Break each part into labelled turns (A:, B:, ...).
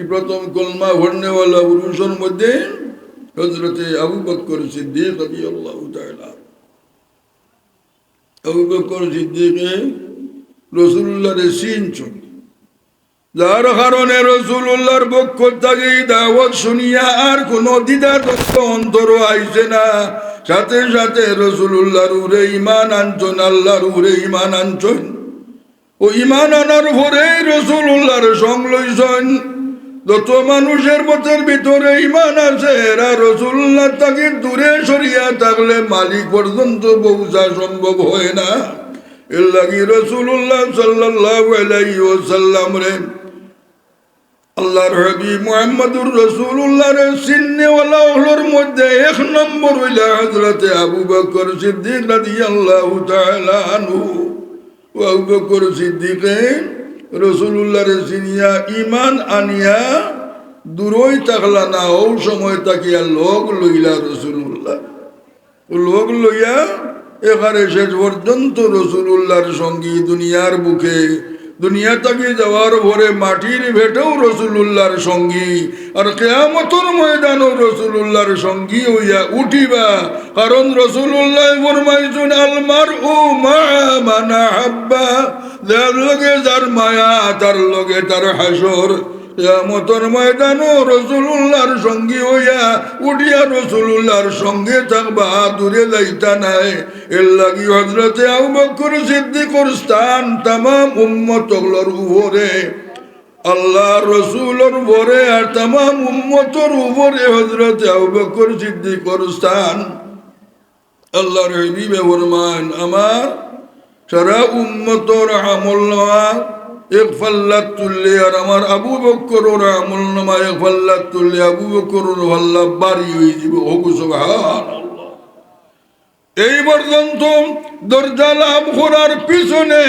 A: এই প্রথম কলমা ভরনেওয়ালা পুরুষের মধ্যে হজরতে আবু বক্কর সিদ্দিক তাআলা। আবু বক্কর সিদ্দিকে রসুল্লাহরে চিনছেন যার কারণে রসুল্লাহর পক্ষ থেকে দাওয়াত শুনিয়া আর কোন তত্ত্ব অন্তর আইছে না। সাথে সাথে রসুল্লাহর উরে ইমান আনছন, আল্লাহর উরে ইমান আনছন। ও ইমান আনার পরে রসুল্লাহর সং লইছন। যত মানুষের মতের ভিতরে ইমান আছে, এরা রসুল্লাহ তাকে দূরে সরিয়া থাকলে মালিক পর্যন্ত পৌঁছা সম্ভব হয় না। এর লাগি রসুল্লাহ সাল্লাহ রে মুহাম্মদুর হলোর মধ্যে এক নম্বর সিদ্দিক সিদ্দিকে রসুল্লাহরে চিনিয়া ইমান আনিয়া দূরই থাকলা না, ও সময় তাকিয়া লোক লইলা রসুল্লাহ লোক লইয়া এখানে শেষ পর্যন্ত রসুল্লাহর সঙ্গী দুনিয়ার বুকে দুনিয়া থেকে যাওয়ার ভরে মাটির ভেটেও রসুল্লাহর সঙ্গী, আর কেয়ামতর ময়দানও রসুল্লাহর সঙ্গী হইয়া উঠিবা। কারণ রসুল্লাহ ফরমাইছুন আলমার ও মা মানা হাব্বা যার লগে যার মায়া, তার লগে তার হাসর। কেয়ামতর ময়দানও রসুল্লাহর সঙ্গী হইয়া, উঠিয়া রসুল্লাহর সঙ্গে থাকবা, দূরে যাইতা নাই। এর লাগি হজরতে আবু বকর সিদ্দিকর স্থান তামাম উম্মতগুলোর উপরে। আল্লাহ রসুলোর উপরে আর তামাম উম্মতর উপরে হজরতে আবু বকর সিদ্দিকর স্থান। আল্লাহর হবিবে ফরমান, আমার সারা উম্মতর আমল নেওয়া এক ফাল্লাত তুললে আর আমার আবু নামা আবু হয়ে এই লাভ পিছনে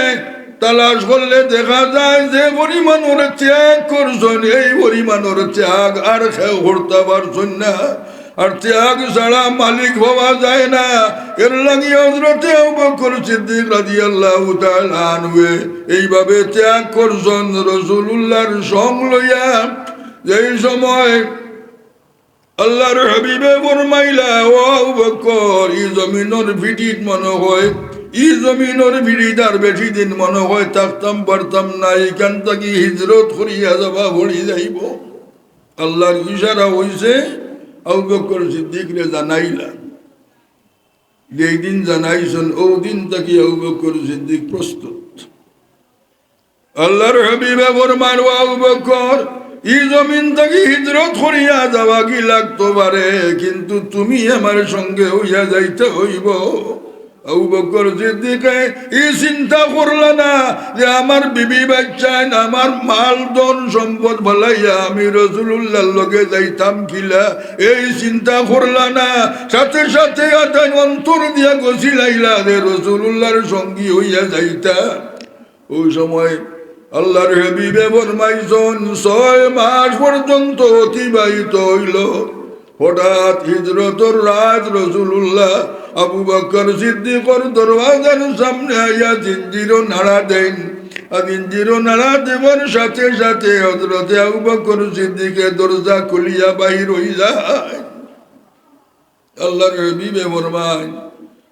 A: তালাশ করলে দেখা যায় যে পরিমাণের ত্যাগ করছেন, এই পরিমাণের ত্যাগ আর খেয়ে করতে পারছেন না। আর ত্যাগ ছাড়া মালিক হওয়া যায় না। এর লাগি হজরতে বকর সিদ্দিক রাদিয়াল্লাহু তাআলা আনহু এইভাবে ত্যাগ করছেন রাসূলুল্লাহর সং লইয়া। যেই সময় আল্লাহর হাবিবে ই ভিটিত ই দিন আল্লাহর ইশারা হইছে আবু বকর সিদ্দিকরে জানাইলা। যেই দিন জানাইছেন ও দিন তাকে আবু বকর সিদ্দিক প্রস্তুত। আল্লাহর হাবিবে ফরমান ও আবু বকর ই জমিন থেকে হিজরত করিয়া যাওয়া কি লাগতো পারে? কিন্তু তুমি আমার সঙ্গে হইয়া যাইতে হইব। বকর চিন্তা না যে বিবি আমার মাল সম্পদ আমি লগে যাইতাম কিলা এই চিন্তা না সাথে সাথে দিয়া যে সঙ্গী হইয়া যাইতা ওই সময় আল্লাহর হেবিবে ফরমাইছন, ছয় মাস পর্যন্ত অতিবাহিত হইল। হঠাৎ হিজরতর রাজ রসুল্লাহ আবু বকর সিদ্দিকর দরওয়াজার সামনে আইয়া জিঞ্জিরও নাড়া দেন। নাড়া দেবার সাথে সাথে হজরতে আবু বকর সিদ্দিকে দরজা খুলিয়া বাহির হই যায় আল্লাহর হেবিবে ফরমাই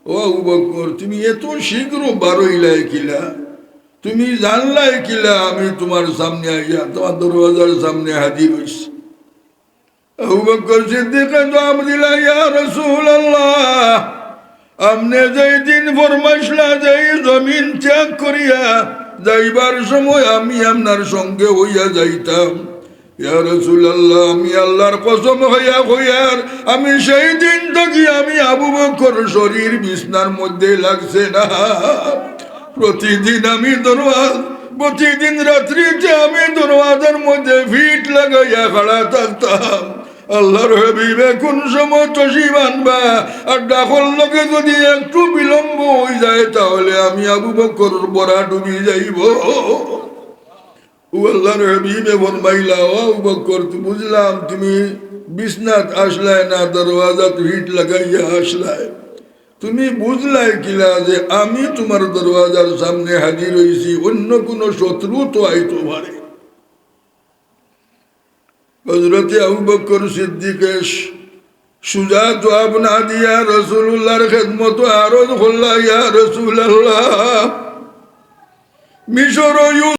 A: ও আবু বকর, তুমি এত শীঘ্র বারইলাই কিলা তুমি জানলাই কিলা আমি তোমার সামনে আইয়া, তোমার দরওয়াজার সামনে হাজির হইছি। আবু বকর সিদ্দিকে জবাব দিলা, ইয়া রাসূলুল্লাহ আমনে যেই দিন ফরমাইছলা যেই জমিন ত্যাগ করিয়া যাইবার সময় আমি আপনার সঙ্গে হইয়া যাইতাম। আমি আল্লাহর কসম হইয়া হইয়ার, আমি সেই দিন থেকে আমি আবু বকর শরীর বিছনার মধ্যে লাগছে না। প্রতিদিন আমি দরওয়াজ, প্রতিদিন রাত্রিতে আমি দরওয়াজার মধ্যে ভিট লাগাইয়া খাড়া থাকতাম। আল্লাহর হাবিবে কোন সময় তসি বানবা আর ডাকল লোকে যদি একটু বিলম্ব হয়ে যায়, তাহলে আমি আবু বকর বড়া ডুবি যাইব। ও আল্লাহর হাবিবে ফরমাইলা ও আবু বকর বুঝলাম তুমি বিছনাত আসলায় না দরওয়াজাত ভিট লাগাইয়া আসলায় তুমি বুঝলাই কিলা যে আমি তোমার দরওয়াজার সামনে হাজির হয়েছি অন্য কোনো শত্রু তো আইতো পারে। হজরতে আবু সিদ্দিকেশ সুজা জবাব না দিয়া রসুল্লাহর খেদমত আরও খোল্লা ইয়া রসুল্লাহ মিশর